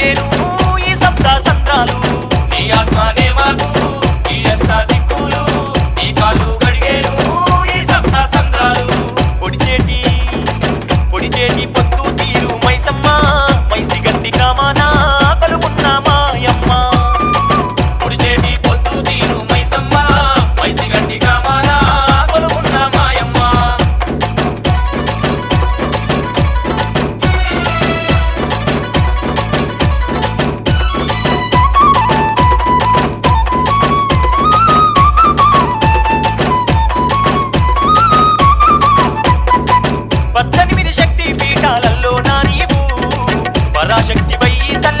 get పరాశక్తివై తల్లి